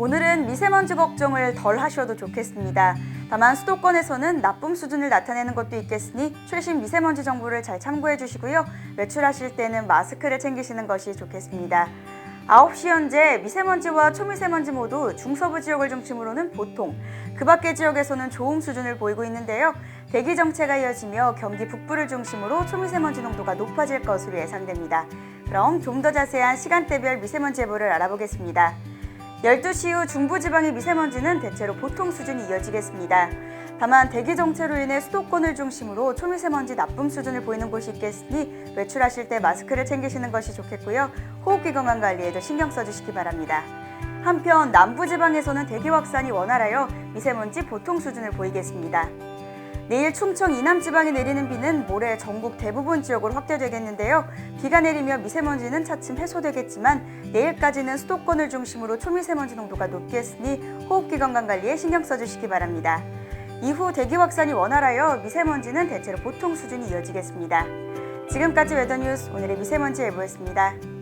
오늘은 미세먼지 걱정을 덜 하셔도 좋겠습니다. 다만 수도권에서는 나쁨 수준을 나타내는 것도 있겠으니 최신 미세먼지 정보를 잘 참고해 주시고요. 외출하실 때는 마스크를 챙기시는 것이 좋겠습니다. 9시 현재 미세먼지와 초미세먼지 모두 중서부 지역을 중심으로는 보통, 그 밖의 지역에서는 좋음 수준을 보이고 있는데요. 대기 정체가 이어지며 경기 북부를 중심으로 초미세먼지 농도가 높아질 것으로 예상됩니다. 그럼 좀 더 자세한 시간대별 미세먼지 예보를 알아보겠습니다. 12시 후 중부지방의 미세먼지는 대체로 보통 수준이 이어지겠습니다. 다만 대기 정체로 인해 수도권을 중심으로 초미세먼지 나쁨 수준을 보이는 곳이 있겠으니 외출하실 때 마스크를 챙기시는 것이 좋겠고요. 호흡기 건강 관리에도 신경 써주시기 바랍니다. 한편 남부지방에서는 대기 확산이 원활하여 미세먼지 보통 수준을 보이겠습니다. 내일 충청 이남 지방에 내리는 비는 모레 전국 대부분 지역으로 확대되겠는데요. 비가 내리며 미세먼지는 차츰 해소되겠지만 내일까지는 수도권을 중심으로 초미세먼지 농도가 높겠으니 호흡기 건강 관리에 신경 써주시기 바랍니다. 이후 대기 확산이 원활하여 미세먼지는 대체로 보통 수준이 이어지겠습니다. 지금까지 웨더뉴스 오늘의 미세먼지 예보였습니다.